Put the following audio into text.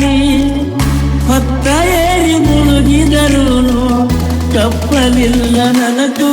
ಬಾವಿ ಹೊತ್ತ ಏರಿ ಮುಳುಗಿದರೂನು ತಪ್ಪಲಿಲ್ಲ ನನಗೂ.